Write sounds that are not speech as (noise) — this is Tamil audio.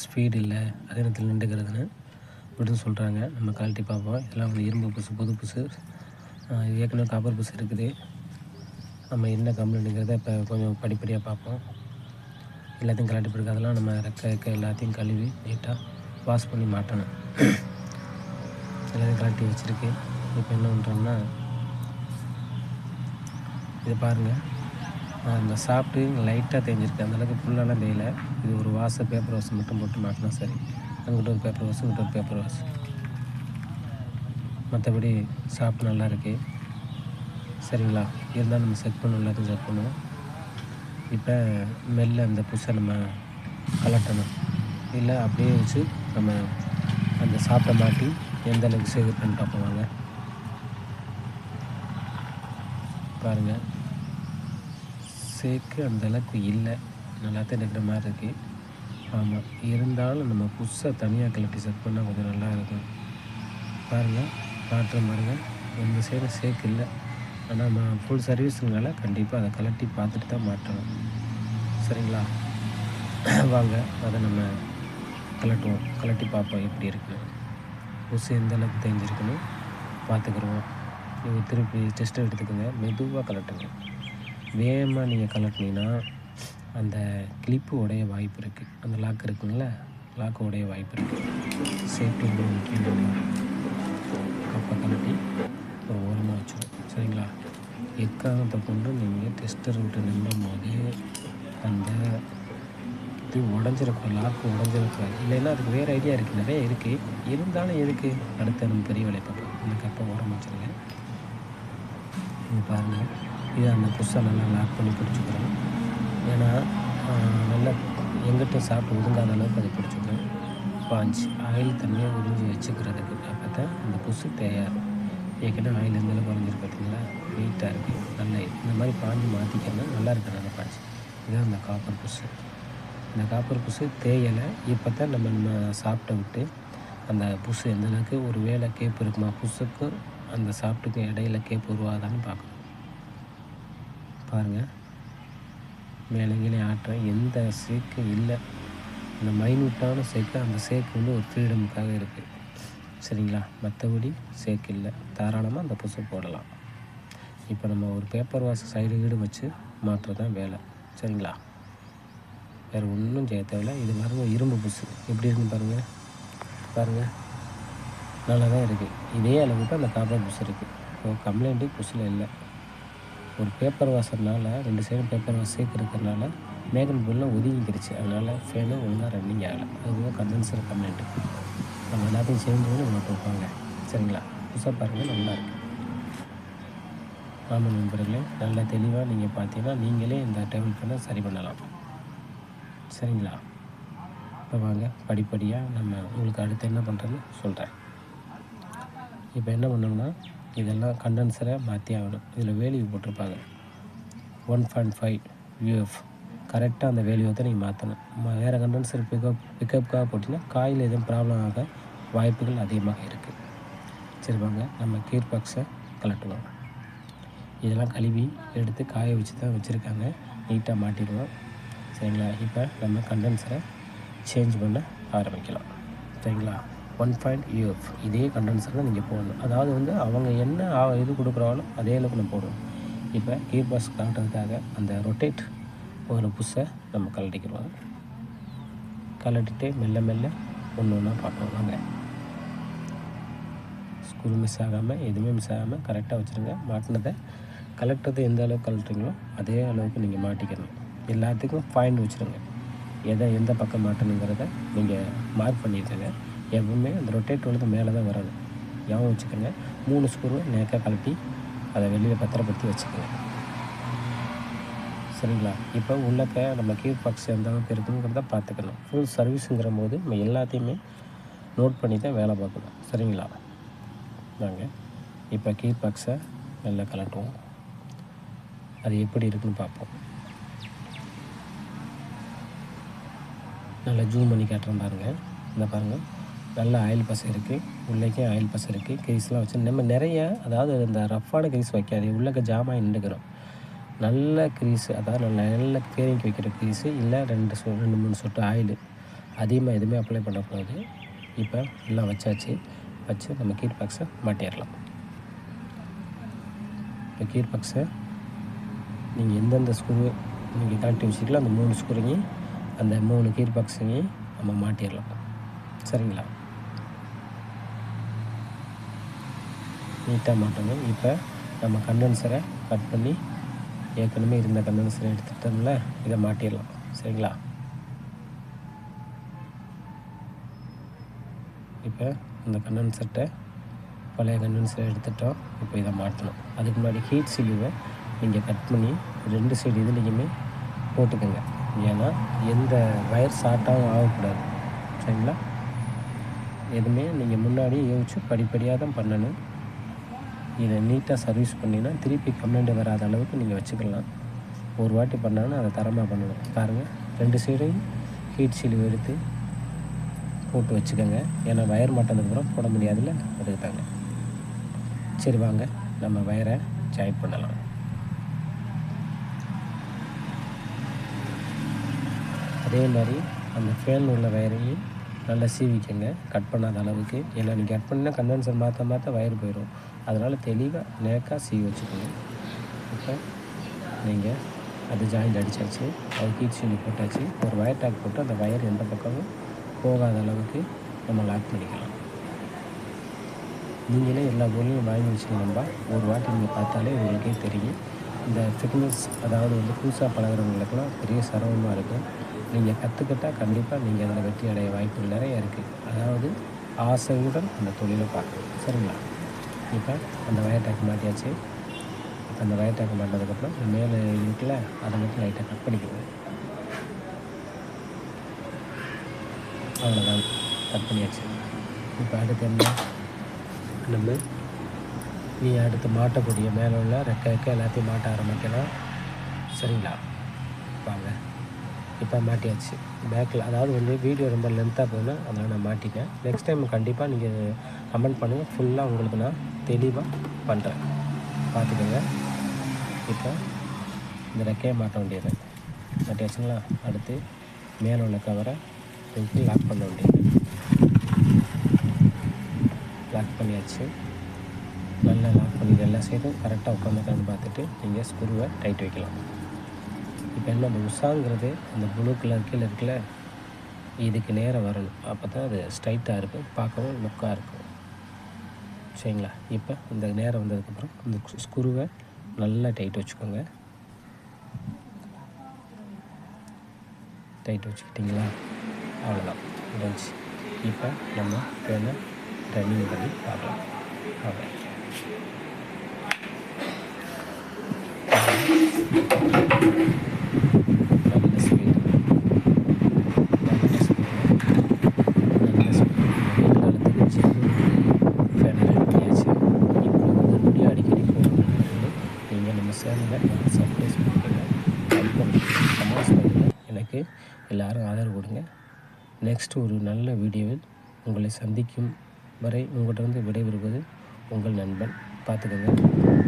ஸ்பீடு இல்லை. அதே நேரத்தில் நின்றுக்கிறதுன்னு அப்படின்னு சொல்கிறாங்க நம்ம குவாலிட்டி பார்ப்போம். இதெல்லாம் வந்து இரும்பு புசு புது புசு. ஏற்கனவே காப்பர் புசு இருக்குது. நம்ம என்ன கம்ப்ளைண்ட்டுங்கிறத இப்போ கொஞ்சம் படிப்படியாக பார்ப்போம். எல்லாத்தையும் கலாட்டி பிறகு அதெல்லாம் நம்ம ரெக்க ரெக்க எல்லாத்தையும் கழுவி நீட்டாக வாஷ் பண்ணி மாட்டணும். (clears throat) எல்லாத்தையும் கலாட்டி வச்சுருக்கு. இப்போ என்ன பண்ணுறோம்னா இது பாருங்கள் அந்த சாப்பிட்டு லைட்டாக தேஞ்சிருக்கு. அந்தளவுக்கு ஃபுல்லாலாம் தெரியல இது ஒரு வாச பேப்பர் வாஷ் மட்டும் போட்டு மாட்டினா சரி. அங்கிட்ட ஒரு பேப்பர் வாஷ் இங்கிட்ட ஒரு பேப்பர் வாஷ் மற்றபடி சாப்பிட்டு நல்லா இருக்குது சரிங்களா? இருந்தால் நம்ம செக் பண்ணுவோம் எல்லாத்தையும் செக் பண்ணுவோம். இப்போ மெல்ல அந்த புதுசை நம்ம கலட்டணும். இல்லை அப்படியே வச்சு நம்ம அந்த சாப்பிட மாட்டி எந்த அளவுக்கு சேகரிப்புன்னு பார்ப்போம் வாங்க. பாருங்கள் சேக்கு அந்த அளவுக்கு இல்லை. நல்லாத்தான் இருக்கிற மாதிரி இருக்குது ஆமாம் இருந்தாலும் நம்ம புதுசாக தனியாக கலட்டி செட் பண்ணால் கொஞ்சம் நல்லா இருக்கும். பாருங்கள் காட்டுற பாருங்க எந்த சைடும் சேக்கு இல்லை. ஆனால் நம்ம ஃபுல் சர்வீஸுங்கனால கண்டிப்பாக அதை கலட்டி பார்த்துட்டு தான் மாட்டணும் சரிங்களா? வாங்க அதை நம்ம கலட்டுவோம். கலட்டி பார்ப்போம் எப்படி இருக்குது புதுசு எந்த அளவுக்கு தேஞ்சிருக்குன்னு பார்த்துக்குருவோம். நீங்கள் திருப்பி டெஸ்ட்டை எடுத்துக்கோங்க. மெதுவாக கலட்டுங்க. வேகமாக நீங்கள் கலட்டினீங்கன்னா அந்த கிளிப்பு உடைய வாய்ப்பு இருக்குது அந்த லாக் இருக்குங்கள லாக்கு உடைய வாய்ப்பு இருக்குது சேஃப்டி ரொம்ப முக்கியம் கப்பை கலட்டி ஒரு ஓரமாக வச்சிடும் சரிங்களா? எக்காரணத்தை கொண்டு நீங்கள் டெஸ்டர் விட்டு நின்றும் போது அந்த இது உடஞ்சிருக்கும் லாக்கு உடஞ்சிருக்காது. இல்லைன்னா அதுக்கு வேறு ஐடியா இருக்குது நிறைய இருக்குது இருந்தாலும் எதுக்கு? அடுத்த நம்ம பெரிய வேலையை பார்ப்போம். இந்த கப்பை ஓரமாக வச்சுருங்க. நீங்கள் பாருங்கள் இது அந்த புதுசாக நல்லா லாக் பண்ணி பிடிச்சிக்கிறோம். ஏன்னா நல்லா எங்கிட்ட சாப்பிட்டு ஒதுங்காத அளவுக்கு அதை பிடிச்சிக்கிறோம். பாஞ்சு ஆயில் தண்ணியாக உறிஞ்சி வச்சுக்கிறதுக்கு அப்போ தான் அந்த புசு தேயாது ஏற்கனவே ஆயில் இருந்தாலும் குறைஞ்சிருக்கு பார்த்தீங்களா? நீட்டாக இருக்குது நல்லா இந்த மாதிரி பாஞ்சு மாற்றிக்கணும் நல்லா இருக்குது அந்த பாஞ்சு. இதுதான் அந்த காப்பர் புசு இந்த காப்பர் புசு தேயலை. இப்போ தான் நம்ம நம்ம சாப்பிட்ட விட்டு அந்த புசு எந்த அளவுக்கு ஒரு வேலை கேப்பு இருக்குமா? புசுக்கும் அந்த சாப்பிட்டுக்கும் இடையில கேப்பு உருவாதான்னு பார்க்கணும். பாருங்கள் மேலே ஆற்ற ஆட்டுறேன் எந்த சேக்கு இல்லை. இந்த மைனூட்டான சேக்கு அந்த சேக்கு வந்து ஒரு ஃப்ரீடமுக்காக இருக்குது சரிங்களா? மற்றபடி சேக்கு இல்லை. தாராளமாக அந்த புசு போடலாம். இப்போ நம்ம ஒரு பேப்பர் வாஷ் சைடு கீடு வச்சு மாற்றுறதான் வேலை. சரிங்களா? வேறு ஒன்றும் செய்ய தேவையில்ல. இது பாருங்கள் இரும்பு புசு. எப்படி இருக்குன்னு பாருங்கள் பாருங்கள் நல்லா தான் இருக்குது இதே அளவுக்கு அந்த காப்பர் புஷ் இருக்குது ஸோ கம்ப்ளைண்ட்டு புஷ்ஷில் இல்லை. ஒரு பேப்பர் வாஷர்னால ரெண்டு சைடும் பேப்பர் வாஷ் சேர்க்கு மேகன் பில்லாம் ஒதுங்கிக்கிடுச்சு அதனால் ஃபேனும் ஒழுங்காக ரன்னிங் ஆகலை. அதுவும் கண்டென்சர் கம்ப்ளைண்ட்டு நம்ம எல்லாத்தையும் சேர்ந்து உங்களுக்கு நம்ம கொடுப்பாங்க சரிங்களா? புதுசாக பாருங்கள் நல்லாயிருக்கு ஆமாம் நண்பர்களே நல்லா தெளிவாக நீங்கள் பார்த்தீங்கன்னா நீங்களே இந்த டேபிள் ஃபேனை சரி பண்ணலாம். சரிங்களா? இப்போ வாங்க படிப்படியாக நம்ம உங்களுக்கு அடுத்து என்ன பண்ணுறதுன்னு சொல்கிறேன் இப்போ என்ன பண்ணோம்னா இதெல்லாம் கண்டென்சரை மாற்றி ஆகணும். இதில் வேல்யூ போட்டிருப்பாங்க. ஒன் பாயிண்ட் ஃபைவ் யூஎஃப் கரெக்டாக அந்த வேல்யூவை தான் நீங்கள் மாற்றணும் வேறு கண்டென்சர் பிக்கப் பிக்கப்புக்காக போட்டிங்கன்னா காயில் எதுவும் ப்ராப்ளம் ஆக வாய்ப்புகள் அதிகமாக இருக்குது சரி வாங்க நம்ம கீர் பாக்ஸை கலட்டுவோம் இதெல்லாம் கழுவி எடுத்து காய வச்சு தான் வச்சுருக்காங்க நீட்டாக மாட்டிடுவோம். சரிங்களா? இப்போ நம்ம கண்டென்சரை சேஞ்ச் பண்ண ஆரம்பிக்கலாம். சரிங்களா? ஒன் பாயிண்ட் யூஎஃப் இதே கண்டென்சரில் தான் நீங்கள் போடணும். அதாவது வந்து அவங்க என்ன இது கொடுக்குறாங்களோ அதே அளவுக்கு நம்ம போடுவோம் இப்போ கீர் பாஸ் காட்டுறதுக்காக அந்த ரொட்டேட் ஒரு புஷ்ஷை நம்ம கலட்டிக்கிறோம் கலட்டிட்டு மெல்ல மெல்ல ஒன்று ஒன்றா பார்க்கணும் வாங்க. ஸ்க்ரூ மிஸ் ஆகாமல் எதுவுமே மிஸ் ஆகாமல் கரெக்டாக வச்சுருங்க. மாட்டினதை கலெக்டதை எந்த அளவுக்கு கலட்டுறீங்களோ அதே அளவுக்கு நீங்கள் மாட்டிக்கணும். எல்லாத்துக்கும் பாயிண்ட் வச்சுருங்க. எதை எந்த பக்கம் மாட்டணுங்கிறத நீங்கள் மார்க் பண்ணிடுங்க எப்பவுமே அந்த ரொட்டேட் உள்ளது மேலே தான் வரணும் ஞாபகம் வச்சுக்கோங்க. மூணு ஸ்க்ரூவை நேக்காக கழட்டி அதை வெளியில் பத்திரப்படுத்தி வச்சுக்கோங்க. சரிங்களா? இப்போ உள்ளக்க நம்ம கீர் பாக்ஸ் எந்த அளவுக்கு இருக்குங்கிறத பார்த்துக்கணும். ஃபுல் சர்வீஸுங்கிற போது நம்ம எல்லாத்தையுமே நோட் பண்ணி தான் வேலை பார்க்கணும். சரிங்களா? நாங்கள் இப்போ கீர் பாக்ஸை நல்லா கலட்டுவோம் அது எப்படி இருக்குன்னு பார்ப்போம். நல்லா ஜூம் பண்ணி காட்டுறேன் பாருங்கள் இந்த பாருங்கள் நல்ல ஆயில் பசை இருக்குது உள்ளேக்கே ஆயில் பசை இருக்குது கிரீஸ்லாம் வச்சு நம்ம நிறைய அதாவது இந்த ரஃப்பான கிரீஸ் வைக்காது உள்ளக்க ஜாமான் நின்றுக்கிறோம். நல்ல கிரீஸு அதாவது நல்ல நல்ல பேரிங்க்கு வைக்கிற கிரீஸு இல்லை ரெண்டு சொ ரெண்டு மூணு சொட்டு ஆயில் அதிகமாக எதுவுமே அப்ளை பண்ணக்கூடாது. இப்போ எல்லாம் வச்சாச்சு. வச்சு நம்ம கீர் பாக்ஸை மாட்டிடலாம். இப்போ கீர் பாக்ஸை நீங்கள் எந்தெந்த ஸ்க்ரூ நீங்கள் கழட்டி வச்சுக்கலாம் அந்த மூணு ஸ்கூருங்க அந்த மூணு கீர் பாக்ஸையும் நம்ம மாட்டிடலாம். சரிங்களா? நீட்டாக மாட்டணும். இப்போ நம்ம கண்டென்சரை கட் பண்ணி ஏற்கனவே இருந்த கண்டென்சரை எடுத்துட்டோம்ல இதை மாட்டிடலாம். சரிங்களா? இப்போ இந்த கண்டென்சர்ட்டை பழைய கண்டென்சரை எடுத்துட்டோம். இப்போ இதை மாட்டணும். அதுக்கு முன்னாடி ஹீட் சிலிவை நீங்கள் கட் பண்ணி ரெண்டு சைடு இதுலேயுமே போட்டுக்கோங்க. ஏன்னா எந்த வயர் ஷார்ட்டாகவும் ஆகக்கூடாது. சரிங்களா? எதுவுமே நீங்கள் முன்னாடியே யோசிச்சு படிப்படியாக தான் பண்ணணும். இதை நீட்டாக சர்வீஸ் பண்ணினா திருப்பி கம்ப்ளைண்ட் வராத அளவுக்கு நீங்கள் வச்சுக்கலாம். ஒரு வாட்டி பண்ணாலும் அதை தரமாக பண்ணணும். பாருங்கள் ரெண்டு சைடையும் ஹீட் சீலிவ் எடுத்து போட்டு வச்சுக்கோங்க. ஏன்னா வயர் மாட்டதுக்கப்புறம் போட முடியாதுல்ல? அதுக்கு தாங்க சரி வாங்க. நம்ம வயரை ஜாயின் பண்ணலாம். அதே மாதிரி அந்த ஃபேன் உள்ள வயரையும் நல்லா சீவிக்கங்க. கட் பண்ணாத அளவுக்கு. ஏன்னா நீங்கள் கட் பண்ணால் கண்டென்சர் மாற்ற மாற்ற வயர் போயிடும் அதனால் தெளிவாக லேக்காக சீவி வச்சுக்கணும் இப்போ நீங்கள் அது ஜாயிண்ட் அடித்தாச்சு அது கீட் சீலி போட்டாச்சு ஒரு வயர் டேக் போட்டு அந்த வயர் எந்த பக்கமும் போகாத அளவுக்கு நம்ம லாக் பண்ணிக்கலாம். நீங்களே எல்லா பொருளையும் வாங்கி வச்சுக்கணும்பா ஒரு வாட்டி நீங்கள் பார்த்தாலே உங்களுக்கே தெரியும். இந்த ஃபிட்னஸ் அதாவது வந்து புதுசாக பழகிறவங்களுக்குலாம் பெரிய சிரமமாக இருக்கும். நீங்கள் கற்றுக்கிட்டால் கண்டிப்பாக நீங்கள் அதில் வெற்றி அடைய வாய்ப்புகள் நிறைய இருக்குது அதாவது ஆசையுடன் அந்த தொழிலை பார்க்கணும் சரிங்களா? இப்போ அந்த வயர் டேக் மாட்டியாச்சு. இப்போ அந்த வயர் டேக் மாட்டினதுக்கப்புறம் மேலே இருக்குல்ல அதை மட்டும் லைட்டாக கட் பண்ணிக்கணும் அவ்வளோதான் கட் பண்ணியாச்சு. இப்போ அடுத்து என்ன? நம்ம நீ அடுத்து மாட்டக்கூடிய மேலே உள்ள ரெக்க ரெக்க எல்லாத்தையும் மாட்ட ஆரம்பிக்கலாம் சரிங்களா? வாங்க. இப்போ மாட்டியாச்சு. பேக்கில் அதாவது வந்து வீடியோ ரொம்ப லென்த்தாக போகணும். அதனால் நான் மாட்டிட்டேன். நெக்ஸ்ட் டைம் கண்டிப்பாக நீங்கள் கமெண்ட் பண்ணுங்கள் ஃபுல்லாக உங்களுக்கு நான் தெளிவாக பண்ணுறேன் பார்த்துக்கோங்க. இப்போ இந்த ரெக்கையை மாட்ட வேண்டியது. மாட்டியாச்சுங்களா அடுத்து மேலே உள்ள கவரை தூக்கி லாக் பண்ண வேண்டியது. லாக் பண்ணியாச்சு. நல்லா லாக் பண்ணி எல்லா சைடும் கரெக்டாக உட்காந்துக்கான்னு பார்த்துட்டு நீங்கள் ஸ்க்ரூவை டைட் வைக்கலாம். இப்போ என்ன அந்த உஷாங்கிறது அந்த ப்ளூ கலர் கீழே இருக்குல்ல இதுக்கு நேரம் வரணும். அப்போ தான் அது ஸ்ட்ரைட்டாக இருக்கும் பார்க்கவும் லுக்காக இருக்கும். சரிங்களா? இப்போ இந்த நேரம் வந்ததுக்கப்புறம் இந்த ஸ்க்ரூவை நல்லா டைட் வச்சுக்கோங்க. டைட் வச்சுக்கிட்டிங்களா? அவ்வளோதான் முடிஞ்சு இப்போ நம்ம வேணால் ரன்னிங் பண்ணி பார்க்கலாம். அவ்வளோ you ஸ்பீடு நல்ல ஸ்பீடு நல்ல ஸ்பீடு வெயில் காலத்துக்கு ஜில்லு ஃபேன் பண்ணியாச்சு இப்போ வந்து வீடியோ அடிக்கடி போகணும்னு நீங்கள் நம்ம சேனலை சப்ஸ்கிரைப் பண்ணிக்கோங்க லைக் பண்ணுங்கள் கமெண்ட்ஸ் பண்ணுங்கள் எனக்கு எல்லோரும் ஆதரவு கொடுங்க. நெக்ஸ்ட் ஒரு நல்ல வீடியோவில் உங்களை சந்திக்கும் வரை உங்கள்கிட்ட வந்து விடைபெறுவது உங்கள் நண்பன். பார்த்துக்கோங்க.